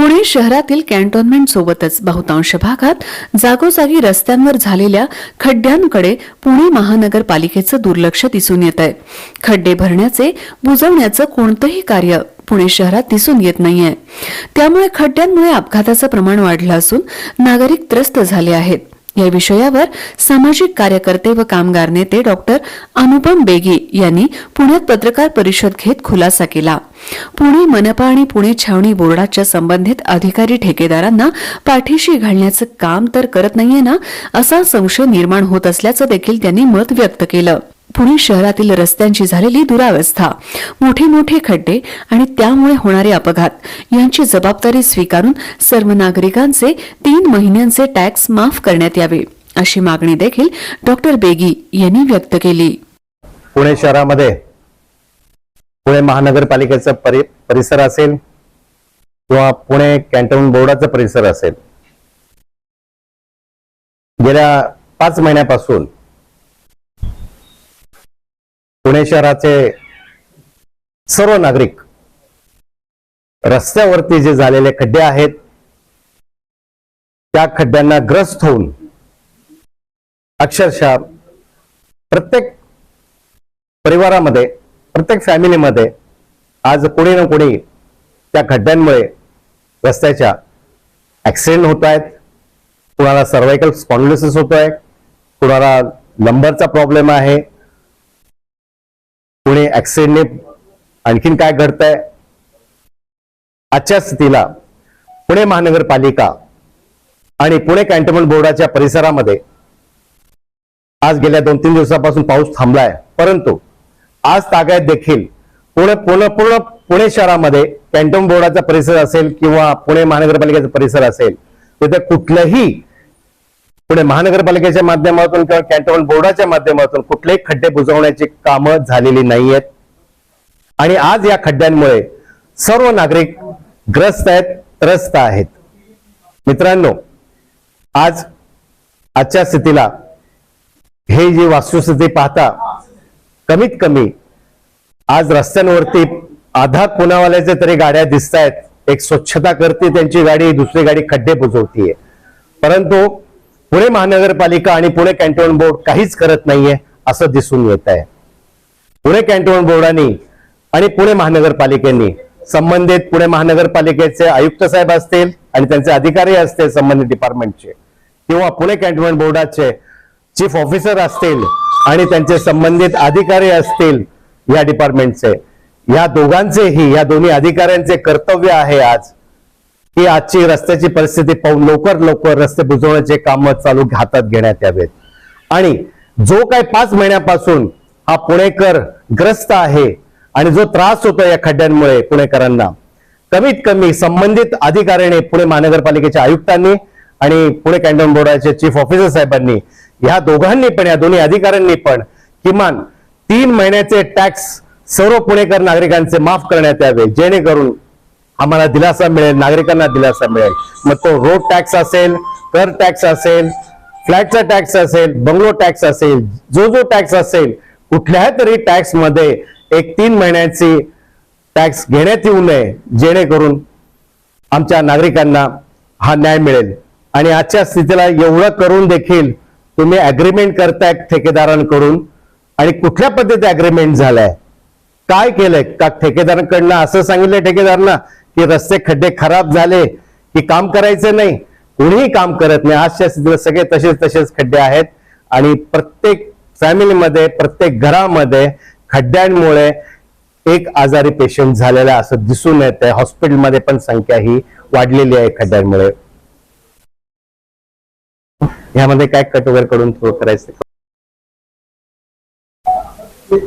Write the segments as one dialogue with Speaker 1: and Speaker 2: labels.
Speaker 1: पुणे शहरातील कॅन्टोन्मेंट सोबतच बहुतांश भागात जागोजागी रस्त्यांवर झालेल्या खड्ड्यांकडे पुणे महानगरपालिकेचं दुर्लक्ष दिसून येत आहे. खड्डे भरण्याचे बुजवण्याचं कोणतंही कार्य पुणे शहरात दिसून येत नाहीये. त्यामुळे खड्ड्यांमुळे अपघाताचं प्रमाण वाढलं असून नागरिक त्रस्त झाले आहेत. या विषयावर सामाजिक कार्यकर्ते व कामगार नेते डॉक्टर अनुपम बेगी यांनी पुण्यात पत्रकार परिषद घेत खुलासा केला. पुणे मनपा आणि पुणे छावणी बोर्डाच्या संबंधित अधिकारी ठेकेदारांना पाठीशी घालण्याचं काम तर करत नाहीये ना असा संशय निर्माण होत असल्याचं देखील त्यांनी मत व्यक्त केलं. पुणे शहरातील रस्त्यांची झालेली दुरावस्था मोठे मोठे खड्डे आणि त्यामुळे होणारे अपघात यांची जबाबदारी स्वीकारून सर्व नागरिकांचे तीन महिन्यांचे टॅक्स माफ करण्यात यावे अशी मागणी देखील डॉक्टर बेगी यांनी व्यक्त केली.
Speaker 2: पुणे शहरामध्ये पुणे महानगरपालिकेचा परि परिसर असेल किंवा पुणे कॅन्टोन्मेंट बोर्डाचा परिसर असेल. गेल्या पाच महिन्यापासून पुणे शहराचे सर्व नागरिक रस्त्यावरती जे झालेले खड्डे आहेत त्या खड्ड्यांना ग्रस्त होऊन अक्षरशः प्रत्येक परिवारामध्ये प्रत्येक फॅमिलीमध्ये आज कोणी ना कोणी त्या खड्ड्यांमुळे रस्त्याच्या ऍक्सिडेंट होत आहेत. कुणाला सर्वायकल स्पॉन्डिसिस होतोय कुणाला नंबरचा प्रॉब्लेम आहे. कुणी ऍक्सिडेंटने आणखीन काय घडतंय? आजच्या स्थितीला पुणे महानगरपालिका आणि पुणे कॅन्टोन्मेंट बोर्डाच्या परिसरामध्ये आज गेल्या दोन तीन दिवसापासून पाऊस थांबलाय. परंतु आज तागायत देखील पुणे पूर्ण पूर्ण पुणे शहरामध्ये कॅन्टोन बोर्डाचा परिसर असेल किंवा पुणे महानगरपालिकेचा परिसर असेल तिथे कुठलंही पुणे महानगरपालिकेच्या माध्यमातून किंवा कॅन्टोन्मेंट बोर्डाच्या माध्यमातून कुठलेही खड्डे बुजवण्याची कामं झालेली नाहीयेत. आणि आज या खड्ड्यांमुळे सर्व नागरिक ग्रस्त आहेत त्रस्त आहेत. मित्रांनो आज आजच्या स्थितीला हे जी वास्तुस्थिती पाहता कमीत कमी आज रस्त्यांवरती आधा कुणावाल्याच्या तरी गाड्या दिसत आहेत एक स्वच्छता करते त्यांची गाडी दुसरी गाडी खड्डे बुजवतीये. परंतु पुणे महानगरपालिका आणि पुणे कॅन्टोन बोर्ड काहीच करत नाहीये असं दिसून येत आहे पुणे कॅन्टोन बोर्डाने आणि पुणे महानगरपालिकेने संबंधित पुणे महानगरपालिकेचे आयुक्त साहेब असतील आणि त्यांचे अधिकारी असतील संबंधित डिपार्टमेंटचे किंवा पुणे कॅन्टोन्मेंट बोर्डाचे चीफ ऑफिसर असतील आणि त्यांचे संबंधित अधिकारी असतील या डिपार्टमेंटचे या दोघांचेही या दोन्ही अधिकाऱ्यांचे कर्तव्य आहे आज की आजची रस्त्याची परिस्थिती पाहून लवकर लवकर रस्ते बुजवण्याचे काम चालू हातात घेण्यात यावेत. आणि जो काही पाच महिन्यापासून हा पुणेकर ग्रस्त आहे आणि जो त्रास होतो या खड्ड्यांमुळे पुणेकरांना कमीत कमी संबंधित अधिकाऱ्याने पुणे महानगरपालिकेच्या आयुक्तांनी आणि पुणे कॅन्टोन बोर्डाचे चीफ ऑफिसर साहेबांनी या दोघांनी पण या दोन्ही अधिकाऱ्यांनी पण किमान तीन महिन्याचे टॅक्स सर्व पुणेकर नागरिकांचे माफ करण्यात यावे जेणेकरून आम्हाला दिलासा मिळेल नागरिकांना दिलासा मिळेल. मग तो रोड टॅक्स असेल कर टॅक्स असेल फ्लॅटचा टॅक्स असेल बंगलो टॅक्स असेल जो जो टॅक्स असेल कुठल्याही तरी टॅक्समध्ये एक तीन महिन्याची टॅक्स घेण्यात येऊ नये जेणेकरून आमच्या नागरिकांना हा न्याय मिळेल. आणि आजच्या स्थितीला एवढं करून देखील तुम्ही अग्रीमेंट करताय ठेकेदारांकडून आणि कुठल्या पद्धतीत अग्रीमेंट झालाय? काय केलंय? का ठेकेदारांकडनं असं सांगितलंय ठेकेदारांना? की रस्ते खड्डे खराब झाले की काम करायचं नाही कोणीही काम करत नाही. आजच्या स्थितीला सगळे तसेच तसेच खड्डे आहेत. आणि प्रत्येक फॅमिलीमध्ये प्रत्येक घरामध्ये खड्ड्यांमुळे एक आजारी पेशंट झालेला असं दिसून येत आहे हॉस्पिटलमध्ये पण संख्या ही वाढलेली आहे खड्ड्यांमुळे. यामध्ये काय कट वगैरे करून थोडं करायचं?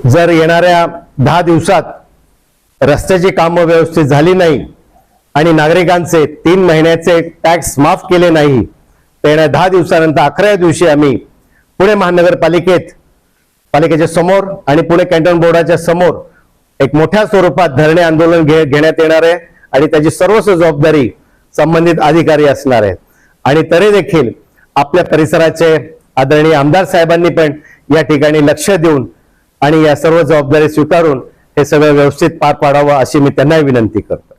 Speaker 2: जर येणाऱ्या दहा दिवसात रस्त्याची कामं व्यवस्थित झाली नाही आणि नागरिकांचे तीन महिन्याचे टॅक्स माफ केले नाही. तर येणाऱ्या दहा दिवसानंतर अकराव्या दिवशी आम्ही पुणे महानगरपालिकेत पालिकेच्या समोर आणि पुणे कॅन्टोन बोर्डाच्या समोर एक मोठ्या स्वरूपात धरणे आंदोलन घे घेण्यात येणार आहे आणि त्याची सर्वस्व जबाबदारी संबंधित अधिकारी असणार आहेत. आणि तरी देखील आपल्या परिसराचे आदरणीय आमदार साहेबांनी पण या ठिकाणी लक्ष देऊन आणि या सर्व जबाबदारी स्वीकारून हे सगळं व्यवस्थित पार पाडावं अशी मी त्यांनाही विनंती करतो